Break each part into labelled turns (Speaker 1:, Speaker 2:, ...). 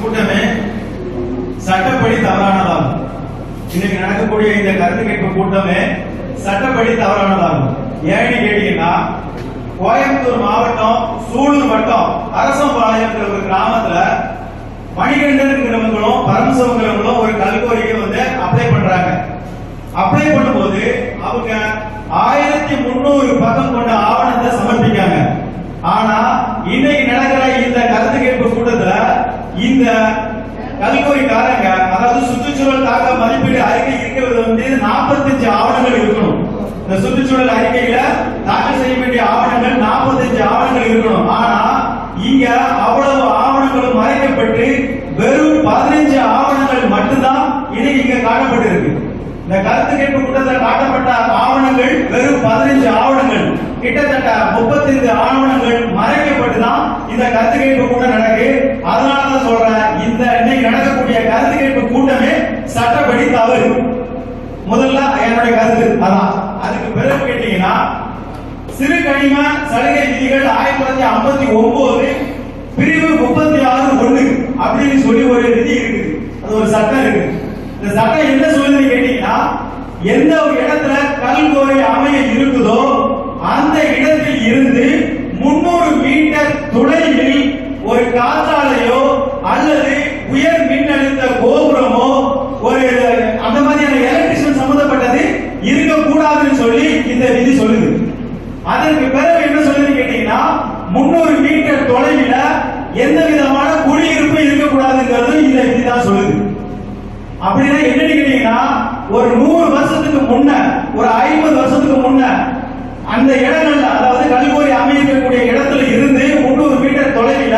Speaker 1: கூட்டமே சட்டப்படி தவறானதாகும். இன்னைக்கு நடக்கக்கூடிய இந்த கருத்து கேட்பு கூட்டமே சட்டப்படி தவறானதாகும். ஏன்னு கேட்டீங்கன்னா கோயம்புத்தூர் மாவட்டம் சூலூர் வட்டம் அரசம்பாளையம்ங்கிற ஒரு கிராமத்துல மணிகண்டன்கிறவங்களும் பரமசிவங்கிறவங்களும் ஒரு கல்கோரிக்கை வந்து அப்ளை பண்றாங்க. அப்ளை பண்ணும்போது அவங்க ஆயிரத்தி முன்னூறு பக்கம் கொண்ட ஆவணத்தை சமர்ப்பிக்காங்க. ஆனா இன்னைக்கு நடக்கிற இந்த கருத்து கேட்பு கூட்டத்துல இந்த கல்கோரிக்காரங்க அதாவது சுற்றுச்சூழல் தாக்க மதிப்பீடு அறிக்கை இருக்கிறது வந்து 45 ஆவணங்கள் இருக்கணும். இந்த சுற்றுச்சூழல் அறிக்கையில தாக்கல் செய்ய வேண்டிய ஆவணங்கள் 45 ஆவணங்கள் இருக்கணும். ஆனா இங்க அவ்வளவு ஆவணங்களும் மறைக்கப்பட்டு வெறும் 15 ஆவணங்கள் மட்டும்தான் இன்னைக்கு இங்க காட்டப்பட்டிருக்கு. இந்த கருத்து கேட்பு கூட்டத்தில் காட்டப்பட்ட ஆவணங்கள் வெறும் 15 ஆவணங்கள். கிட்டத்தட்ட 35 ஆவணங்கள் மறைக்கப்பட்டுதான் இந்த கருத்து கேட்பு கூட நடக்கு. அதனால சொல்றேன் இந்த இன்னைக்கு நடக்கக்கூடிய கருத்து கேட்பு கூட்டமே சட்டப்படி தவறு. முதல்ல என்னுடைய கருத்து. அதான். அதுக்கு பிறகு கேட்டீங்கன்னா சிறு கனிம சலுகை விதிகள் ஆயிரத்தி தொள்ளாயிரத்தி ஐம்பத்தி ஒன்பது பிரிவு முப்பத்தி ஆறு ஒண்ணு அப்படின்னு சொல்லி ஒரு விதி இருக்குது. அது ஒரு சட்டம் இருக்கு இந்த சட்டம் என்ன சொல்லுதுன்னு கேட்டீங்கன்னா எந்த ஒரு இடத்துல கல்கோரை அமைய இருக்குதோ அந்த இடத்தில் இருந்து முன்னூறு மீட்டர் துளை ஒரு காற்றாலையோ அல்லது உயர் மின்னழுத்த கோபுரமோ ஒரு அந்த மாதிரியான எலக்ட்ரிஷியன் சம்பந்தப்பட்டது இருக்கக்கூடாதுன்னு சொல்லி இந்த விதி சொல்லுது அதற்கு பிறகு என்ன சொல்லுது கேட்டீங்கன்னா முன்னூறு மீட்டர் தொலைவில் எந்த விதமான குடியிருப்பு இருக்கக்கூடாதுங்கிறது இந்த விதி தான் சொல்லுது. அப்படின்னா என்னன்னு கேட்டீங்கன்னா ஒரு நூறு வருஷத்துக்கு முன்ன ஒரு ஐம்பது வருஷத்துக்கு முன்ன அந்த இடங்கள்ல அதாவது கல்கோரி அமைக்கக்கூடிய இடத்துல இருந்து முன்னூறு மீட்டர் தொலைவில்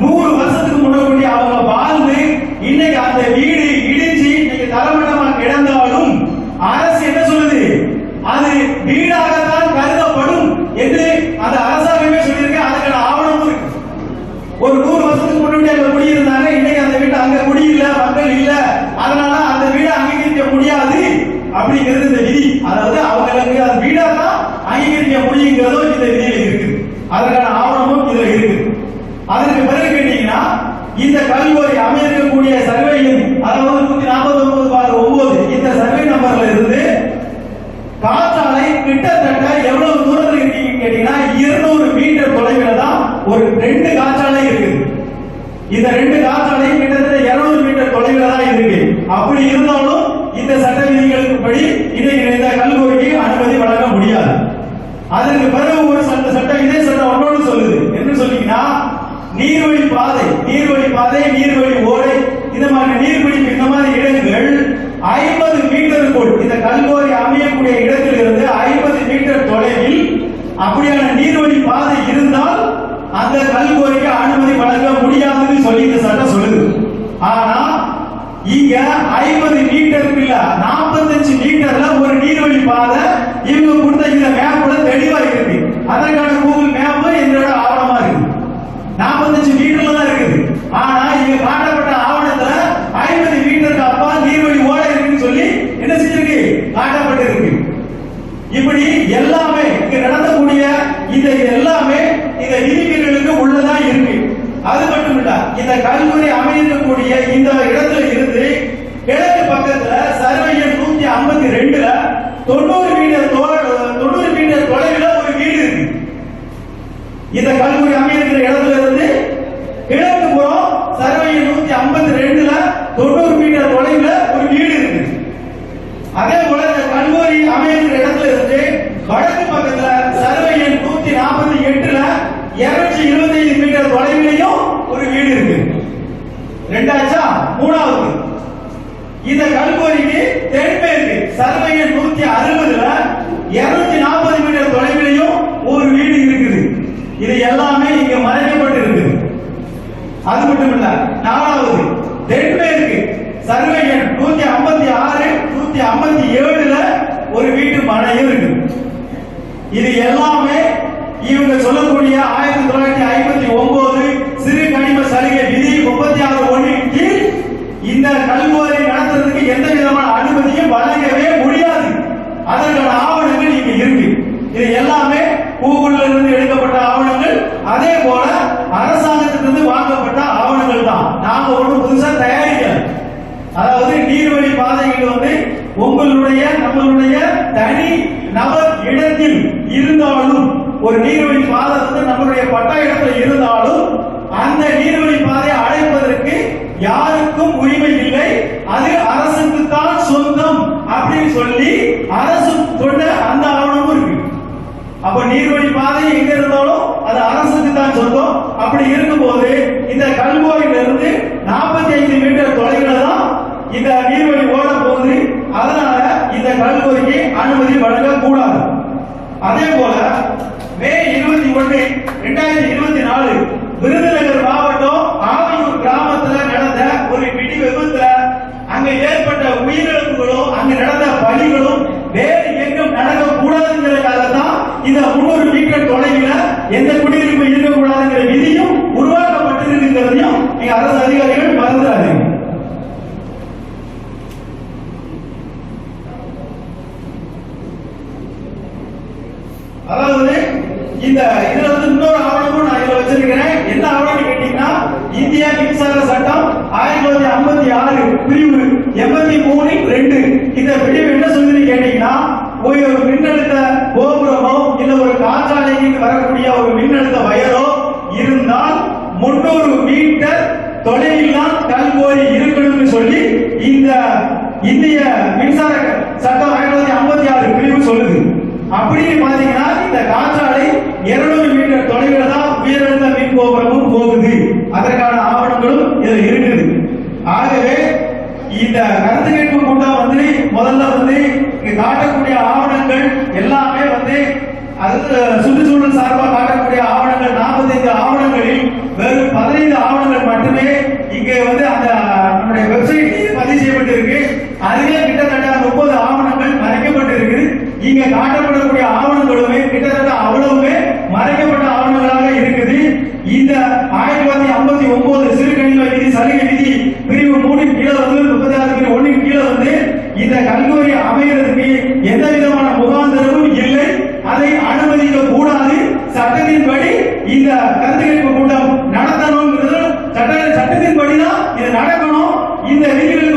Speaker 1: நூறு வருஷத்துக்கு முன்னாடி அவங்க வாழ்ந்து இன்னைக்கு அந்த வீடு இடிஞ்சு இன்னைக்கு தரமட்டமா கிடந்தாலும் அரசு என்ன சொல்லுது அது வீடாகத்தான் கருதப்படும் என்று அந்த அரசாங்கமே சொல்லியிருக்கு அதுக்கான ஆவணமும் இருக்கு ஒரு நூறு வருஷத்துக்கு முன்னாடி அங்க குடியிருந்தாங்க இன்னைக்கு அந்த வீட்டு அங்க குடியில்ல மக்கள் இல்ல. அதனால அந்த வீடை அங்கீகரிக்க முடியாது அப்படிங்கிறது இந்த விதி. அதாவது அவங்களுக்கு அந்த வீடா தான் அங்கீகரிக்க முடியுங்கிறதும் இந்த விதியில இருக்கு. அதற்கான ஆவணமும் இதுல இருக்கு. அதற்கு பிறகு கேட்டீங்கன்னா இந்த கல்வரி அமைந்திருக்கக்கூடிய சர்வேயின் அதாவது நூத்தி நாற்பத்தி ஒன்பது பார் ஒன்பது இந்த சர்வே நம்பர்ல இருந்து காற்றாலை கிட்டத்தட்ட எவ்வளவு தூரத்தில் இருக்கீங்கன்னு கேட்டீங்கன்னா இருநூறு மீட்டர் தொலைவில் தான் ஒரு ரெண்டு காற்று இந்த ரெண்டு காற்றாலையும் கிட்டத்தட்ட 200 மீட்டர் தொலைவில் தான் இருக்கு. அப்படி இருந்தாலும் இந்த சட்ட விதிகளுக்கு படி இன்னைக்கு இணைந்த கல்லூரிக்கு அனுமதி வழங்க முடியாது. அதற்கு பிறகு ஒரு சட்ட சட்டம் இதே சட்டம் ஒன்னொன்று சொல்லுது. என்ன சொன்னீங்கன்னா நீர்வழி பாதை நீர்வழி பாதை நீர்வழி ஓடை இந்த மாதிரி நீர்பிடிப்பு இந்த மாதிரி இடங்கள் ஐம்பது மீட்டருக்குள் இந்த கல்கோரி அமையக்கூடிய இடத்திலிருந்து ஐம்பது மீட்டர் தொலைவில் அப்படியான நீர்வழி பாதை இருந்தால் அந்த கல்கோரிக்கு அனுமதி வழங்க முடியாதுன்னு சொல்லி இந்த சட்டம் சொல்லுது. ஆனா இங்க ஐம்பது மீட்டர் இல்ல நாற்பத்தஞ்சு மீட்டர்ல ஒரு நீர்வழி பாதை இவங்க கொடுத்த இந்த மேப்ல தெளிவா இருக்கு அதற்கான கூகுள் மேப் என்னோட ஆவணமா இருக்கு நாற்பத்தஞ்சு மீட்டர்ல தான் இருக்குது ஆனா இங்க காட்டப்பட்ட ஆவணத்துல ஐம்பது மீட்டருக்கு அப்பா நீர்வழி ஓட இருக்குன்னு சொல்லி என்ன செஞ்சிருக்கு காட்டப்பட்டிருக்கு இப்படி எல்லாமே இங்க நடத்தக்கூடிய இந்த எல்லாமே இந்த விதிமீறலுக்கு உள்ளதா இருக்கு அது மட்டும் இல்ல இந்த கல்லூரி அமைந்திருக்கக்கூடிய இந்த இடத்துல இருந்து கிழக்கு பக்கத்துல சர்வே எண் நூத்தி ஐம்பத்தி ரெண்டுல தொண்ணூறு மீட்டர் தொ- தொண்ணூறு மீட்டர் தொலைவில் ஒரு வீடு இருக்கு இந்த கல்லூரி அமைந்திருக்கிற இடத்துல இருந்து கிழக்கு புறம் சர்வே எண் நூத்தி ஐம்பத்தி ரெண்டுல தொண்ணூறு மீட்டர் தொலைவில் ஒரு வீடு இருக்கு அதே போல இந்த கல்லூரி அமைந்திருக்கிற இடத்துல இருந்து வடக்கு பக்கத்துல சர்வே எண் நூத்தி நாற்பத்தி எட்டுல இருநூற்றி இருபத்தி ஐந்து மீட்டர் தொலைவிலையும் ஒரு வீடு இருக்கு ரெண்டாச்சா மூணாவது இந்த கல்கோரிக்கு தென்மேற்கு சர்வே எண் நூத்தி அறுபதுல இருநூத்தி நாற்பது மீட்டர் தொலைவிலையும் ஒரு வீடு இருக்குது இது எல்லாமே இங்க மறைக்கப்பட்டு இருக்குது அது மட்டும் இல்ல நாலாவது தென்மேற்கு சர்வே எண் நூத்தி ஐம்பத்தி ஆறு நூத்தி ஐம்பத்தி ஏழுல ஒரு வீட்டு மனையும் இருக்கு. இது எல்லாமே இவங்க சொல்லக்கூடிய ஆயிரத்தி தொள்ளாயிரத்தி ஐம்பத்தி ஒன்பது சிறு கனிம சலுகை விதி முப்பத்தி ஆறு ஒன்றின் கீழ் இந்த கல்முறை நடத்துறதுக்கு எந்த விதமான அனுமதியும் வழங்கவே முடியாது. அதற்கான ஆவணங்கள் இங்க இருக்கு. இது எல்லாமே கூகுள்ல இருந்து எடுக்கப்பட்ட ஆவணங்கள். அதே போல அரசாங்கத்திலிருந்து வாங்கப்பட்ட ஆவணங்கள் தான். நாங்க ஒன்றும் புதுசா தயாரிக்கல. அதாவது நீர்வழி பாதைகள் வந்து உங்களுடைய நம்மளுடைய தனி நபர் இடத்தில் இருந்தாலும் ஒரு நீர்வழி பாதை வந்து நம்மளுடைய பட்டா இடத்துல இருந்தாலும் அந்த நீர்வழி பாதையை அடைப்பதற்கு யாருக்கும் உரிமை இல்லை. அது அரசுக்கு தான் சொந்தம் அப்படின்னு சொல்லி அரசு சொன்ன அந்த ஆவணமும் இருக்கு. அப்ப நீர்வழி பாதை எங்க இருந்தாலும் அது அரசுக்கு தான் சொந்தம். அப்படி இருக்கும்போது இந்த கல்கோயில இருந்து நாற்பத்தி ஐந்து மீட்டர் தொலைவில் தான் இந்த நீர்வழி ஓட போகுது. அதனால இந்த கல்கோரிக்கு அனுமதி வழங்க கூடாது அதே போல மே இருபத்தி ஒன்று ரெண்டாயிரத்தி இருபத்தி நாலு விருதுநகர் மாவட்டம் ஆவையூர் கிராமத்துல நடந்த ஒரு வெடி விபத்துல அங்க ஏற்பட்ட உயிரிழப்புகளும் அங்க நடந்த பலிகளும் வேறு எங்கும் நடக்க கூடாதுங்கிறதுக்காக தான் இந்த முன்னூறு மீட்டர் தொலைவில் எந்த குடியிருப்பு இருக்கக்கூடாதுங்கிற விதியும் உருவாக்கப்பட்டிருக்குங்கிறதையும் நீங்க அரசு அதிகாரிகள் மறந்துடாதீங்க அதாவது இந்த இதுல வந்து இன்னொரு ஆவணமும் நான் இதுல வச்சிருக்கிறேன். என்ன ஆவணம் கேட்டீங்கன்னா இந்திய மின்சார சட்டம் ஆயிரத்தி தொள்ளாயிரத்தி ஐம்பத்தி ஆறு பிரிவு எண்பத்தி மூணு ரெண்டு. இந்த பிரிவு என்ன சொல்லுன்னு கேட்டீங்கன்னா ஒரு மின்னழுத்த கோபுரமோ இல்ல ஒரு காற்றாலைக்கு வரக்கூடிய ஒரு மின்னழுத்த வயரோ இருந்தால் முன்னூறு மீட்டர் தொலைவில் தான் கல்கோரி இருக்கணும்னு சொல்லி இந்த இந்திய மின்சார சட்டம் ஆயிரத்தி தொள்ளாயிரத்தி ஐம்பத்தி ஆறு பிரிவு சொல்லுது. அப்படின்னு பாத்தீங்கன்னா இந்த காற்றாலை 200 மீட்டர் தொலைவில் தான் உயரழுத்த மின் கோபுரமும் போகுது. அதற்கான ஆவணங்களும் இதில் இருக்குது. ஆகவே இந்த கருத்து கேட்பு கூட்டம் வந்து முதல்ல வந்து இங்க காட்டக்கூடிய ஆவணங்கள் எல்லாமே வந்து அது சுற்றுச்சூழல் சார்பாக காட்டக்கூடிய ஆவணங்கள் 45 ஆவணங்களில் வெறும் பதினைந்து ஆவணங்கள் மட்டுமே இங்கே வந்து அந்த நம்முடைய வெப்சைட் பதிவு இந்த நிகழ்வு